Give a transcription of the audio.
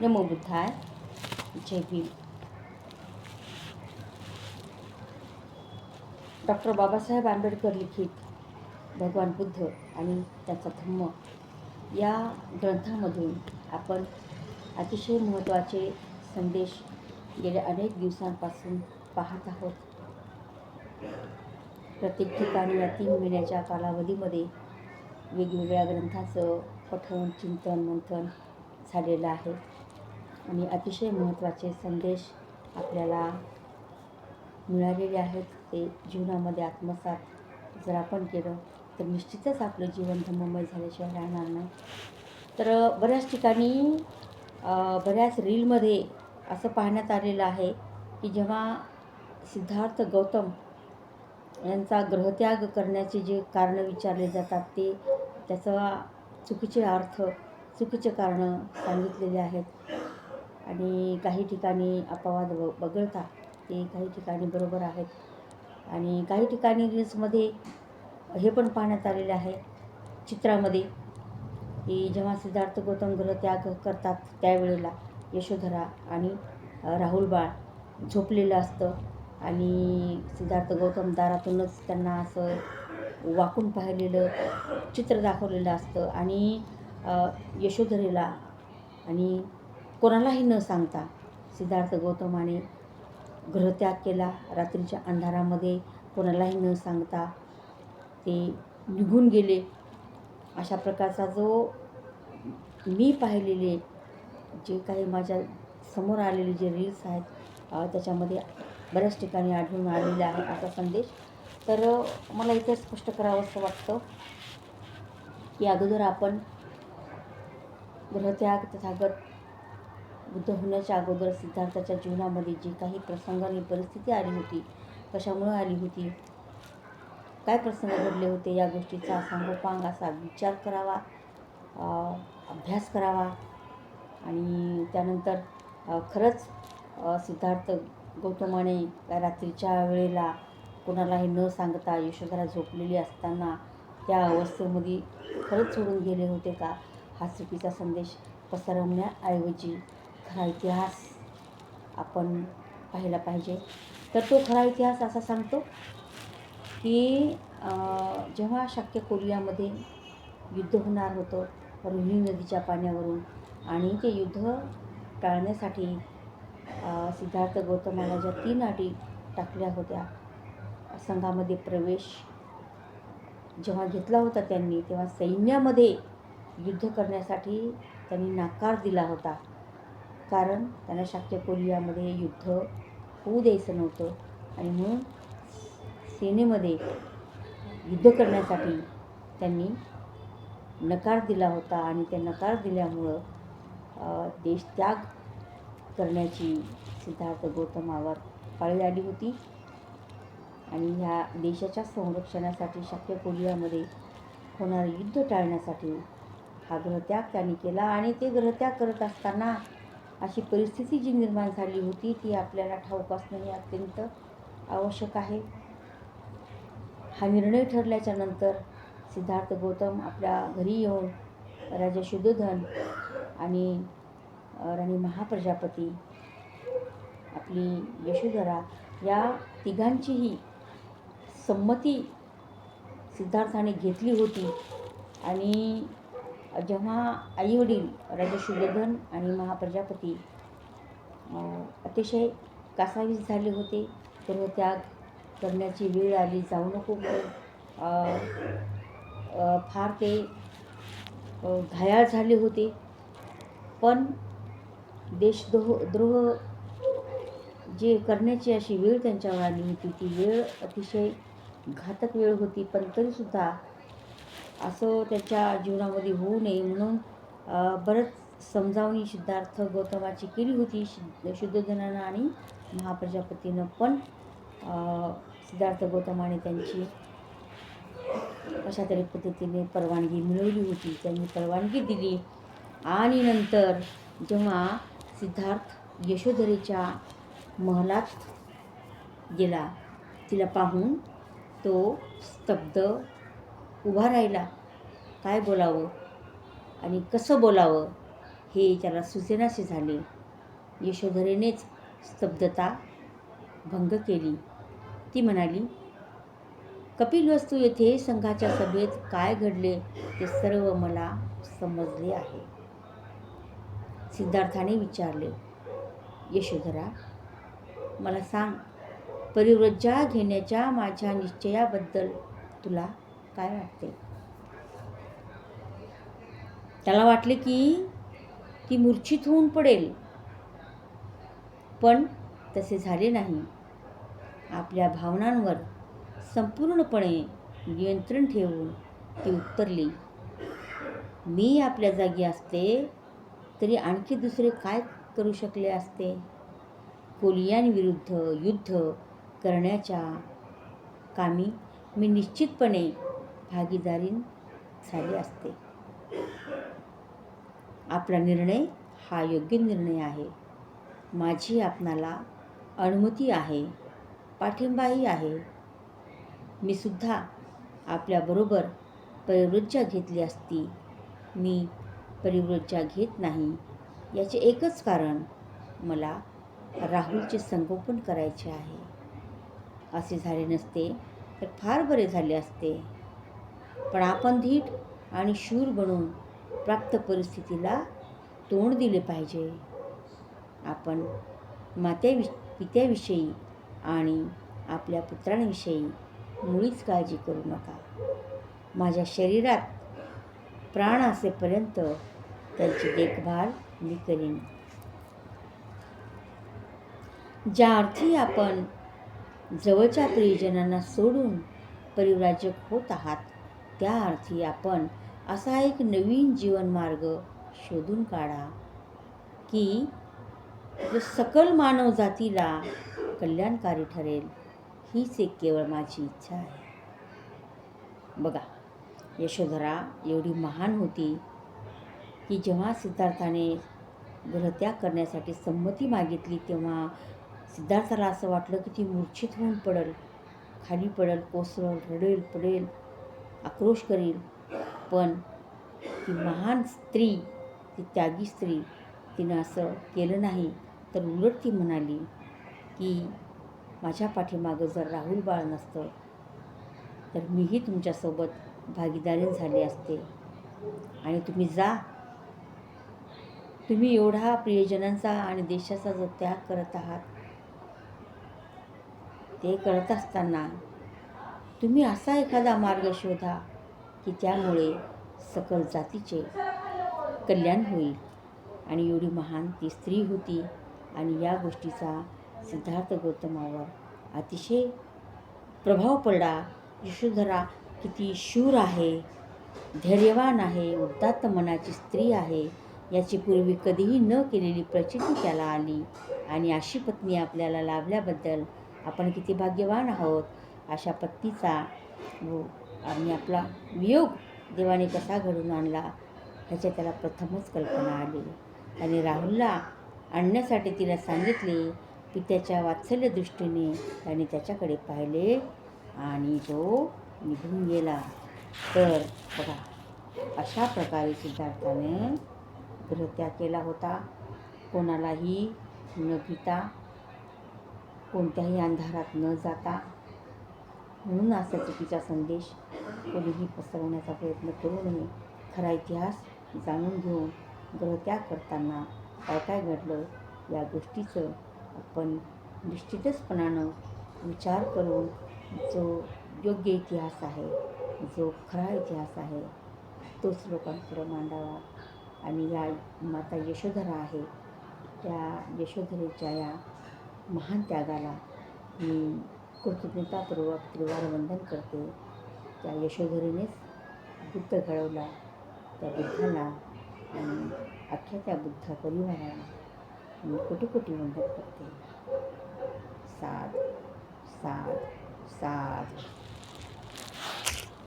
नमो बुद्धाय जय भीम डॉक्टर बाबासाहेब आंबेडकर लिखित भगवान बुद्ध आणि त्याचा धम्म या ग्रंथामधून आपण अतिशय महत्त्वाचे संदेश गेल्या अनेक दिवसांपासून पाहत आहोत. प्रत्येक ठिकाणी या तीन महिन्याच्या कालावधीमध्ये वेगवेगळ्या ग्रंथाचं पठण चिंतन मंथन झालेलं आहे. आणि अतिशय महत्त्वाचे संदेश आपल्याला मिळालेले आहेत. ते जीवनामध्ये आत्मसात जर आपण केलं तर निश्चितच आपलं जीवन धम्ममय झाल्याशिवाय राहणार नाही. तर बऱ्याच ठिकाणी बऱ्याच रीलमध्ये असं पाहण्यात आलेलं आहे की जेव्हा सिद्धार्थ गौतम यांचा ग्रहत्याग करण्याचे जे कारणं विचारले जातात ते त्याचा चुकीचे अर्थ चुकीचे कारणं सांगितलेले आहेत. आणि काही ठिकाणी अपवाद व वगळता ते काही ठिकाणी बरोबर आहेत. आणि काही ठिकाणी रील्समध्ये हे पण पाहण्यात आलेले आहे. चित्रामध्ये की जेव्हा सिद्धार्थ गौतम ग्रहत्याग करतात त्यावेळेला यशोधरा आणि राहुल बाळ झोपलेलं असतं आणि सिद्धार्थ गौतम दारातूनच त्यांना असं वाकून पाहिलेलं चित्र दाखवलेलं असतं. आणि यशोधरेला आणि कोणालाही न सांगता सिद्धार्थ गौतमाने ग्रहत्याग केला. रात्रीच्या अंधारामध्ये कोणालाही न सांगता ते निघून गेले. अशा प्रकारचा जो मी पाहिलेले जे काही माझ्यासमोर आलेले जे रील्स आहेत त्याच्यामध्ये बऱ्याच ठिकाणी आढळून आलेला आहे असा संदेश. तर मला इथे स्पष्ट करावं असं वाटतं की अगोदर आपण ग्रहत्याग तथागत बुद्ध होण्याच्या अगोदर सिद्धार्थाच्या जीवनामध्ये जी काही प्रसंग आणि परिस्थिती आली होती कशामुळं आली होती? काय प्रसंग घडले होते या गोष्टीचा? सांगोपांग असा विचार करावा अभ्यास करावा. आणि त्यानंतर खरंच सिद्धार्थ गौतमाने रात्रीच्या वेळेला कोणालाही न सांगता यशोधरा झोपलेली असताना त्या अवस्थेमध्ये खरंच सोडून गेले होते का? हा चुकीचा संदेश पसरवण्याऐवजी खरा इतिहास आपण पाहिला पाहिजे. तर तो खरा इतिहास असा सांगतो की जेव्हा शक्य कोरियामध्ये युद्ध होणार होतं रोहिणी नदीच्या पाण्यावरून आणि ते युद्ध टाळण्यासाठी सिद्धार्थ गौतमाला ज्या तीन अटी टाकल्या होत्या. संघामध्ये प्रवेश जेव्हा घेतला होता त्यांनी तेव्हा सैन्यामध्ये युद्ध करण्यासाठी त्यांनी नकार दिला होता. कारण त्यांना शाक्य कोरियामध्ये युद्ध होऊ द्यायचं नव्हतं. आणि म्हणून सेनेमध्ये युद्ध करण्यासाठी त्यांनी नकार दिला होता. आणि त्या नकार दिल्यामुळं देशत्याग देश त्याग करण्याची सिद्धार्थ गौतमावर पाळी आली होती. आणि ह्या देशाच्या संरक्षणासाठी शक्य कोरियामध्ये होणारं युद्ध टाळण्यासाठी हा ग्रहत्याग त्यांनी केला. आणि ते ग्रहत्याग करत असताना अशी परिस्थिती जी निर्माण झाली होती ती आपल्याला ठाऊक असणं हे अत्यंत आवश्यक आहे. हा निर्णय ठरल्याच्या नंतर सिद्धार्थ गौतम आपल्या घरी येऊन राजा शुद्धोधन आणि राणी महाप्रजापती आपली यशोधरा या तिघांचीही संमती सिद्धार्थाने घेतली होती. आणि जेव्हा आईवडील राजा शुभधन आणि महाप्रजापती अतिशय कासावीस झाले होते गृहत्याग करण्याची वेळ आली जाऊ नको फार ते घायाळ झाले होते. पण देशद्रोह द्रोह जे करण्याची अशी वेळ त्यांच्यावर आली होती ती वेळ अतिशय घातक वेळ होती पण तरीसुद्धा असं त्याच्या जीवनामध्ये होऊ नये म्हणून बरंच समजावणी सिद्धार्थ गौतमाची केली होती शि शुद्धोधनानं आणि महाप्रजापतीनं पण सिद्धार्थ गौतमाने त्यांची कशा तरी पद्धतीने परवानगी मिळवली होती. त्यांनी परवानगी दिली आणि नंतर जेव्हा सिद्धार्थ यशोधरेच्या महलात गेला तिला पाहून तो स्तब्ध उभा राहिला. काय बोलावं? आणि कसं बोलावं? हे त्याला सुचेनाशी झाले. यशोधरेनेच स्तब्धता भंग केली. ती म्हणाली कपिल वस्तू येथे संघाच्या सभेत काय घडले ते सर्व मला समजले आहे. सिद्धार्थाने विचारले यशोधरा मला सांग परिव्रज्जा घेण्याच्या माझ्या निश्चयाबद्दल तुला काय वाटते? त्याला वाटले की ती मूर्छित होऊन पडेल. पण तसे झाले नाही. आपल्या भावनांवर संपूर्णपणे नियंत्रण ठेवून ती उत्तरली. मी आपल्या जागी असते तरी आणखी दुसरे काय करू शकले असते? कोलियांविरुद्ध युद्ध करण्याच्या कामी मी निश्चितपणे भागीदारी झाले असते. आपला निर्णय हा योग्य निर्णय आहे. माझी आपणाला अनुमती आहे पाठिंबाही आहे. मी सुद्धा आपल्याबरोबर परिवृज्जा घेतली असती. मी परिवृज्जा घेत नाही याचे एकच कारण मला राहुलचे संगोपन करायचे आहे. असे झाले नसते तर फार बरे झाले असते. पण आपण धीट आणि शूर बनून प्राप्त परिस्थितीला तोंड दिले पाहिजे. आपण मात्यावि पित्याविषयी आणि आपल्या पुत्रांविषयी मुळीच काळजी करू नका. माझ्या शरीरात प्राण असेपर्यंत त्यांची देखभाल मी करीन. ज्या अर्थी आपण जवळच्या प्रियजनांना सोडून परिव्राजक होत आहात त्या अर्थी आपण असा एक नवीन जीवनमार्ग शोधून काढा की जो सकल मानवजातीला कल्याणकारी ठरेल हीच एक केवळ माझी इच्छा आहे. बघा यशोधरा एवढी महान होती की जेव्हा सिद्धार्थाने ग्रहत्याग करण्यासाठी संमती मागितली तेव्हा सिद्धार्थाला असं वाटलं की ती मूर्छित होऊन पडेल खाली पडेल कोसळल रडेल पडेल. आक्रोश करील. पण ती महान स्त्री ती त्यागी स्त्री तिनं असं केलं नाही. तर उलट ती म्हणाली की माझ्या पाठीमागं जर राहुल बाळ नसतं तर मीही तुमच्यासोबत भागीदारी झाले असते. आणि तुम्ही जा. तुम्ही एवढा प्रियजनांचा आणि देशाचा जो त्याग करत आहात ते करत असताना तुम्ही असा एखादा मार्ग शोधा की त्यामुळे सकल जातीचे कल्याण होईल आणि एवढी महान ती स्त्री होती आणि या गोष्टीचा सिद्धार्थ गौतमावर अतिशय प्रभाव पडला. यशोधरा किती शूर आहे धैर्यवान आहे उद्दात्त मनाची स्त्री आहे याची पूर्वी कधीही न केलेली प्रचिती त्याला आली आणि अशी पत्नी आपल्याला लाभल्याबद्दल आपण किती भाग्यवान आहोत. अशा पत्नीचा व हो, आणि आपला वियोग देवाने कसा घडून आणला ह्याच्या त्याला प्रथमच कल्पना आली. आणि राहुलला आणण्यासाठी तिला सांगितले पित्याच्या वात्सल्य दृष्टीने त्याने त्याच्याकडे पाहिले आणि तो निघून गेला. तर बघा अशा प्रकारे सिद्धार्थाने ग्रहत्याग केला होता. कोणालाही न पिता कोणत्याही अंधारात न जाता म्हणून असा चुकीचा संदेश. कोणीही पसरवण्याचा प्रयत्न करू नये. खरा इतिहास जाणून घेऊन ग्रहत्याग करताना काय काय घडलं या गोष्टीचं आपण निश्चितचपणानं विचार करून जो योग्य इतिहास आहे जो खरा इतिहास आहे तोच लोकांपुढं मांडावा. आणि या माता यशोधरा आहे. त्या यशोधरेच्या या महान त्यागाला मी कृतज्ञतापूर्वक त्रिवार करते. त्या यशोधरीनेच बुद्ध घडवला त्या बुद्धाला आणि अख्ख्या त्या बुद्ध परिवाराला मी कोटी कोटी वंदन करते. साध साध साध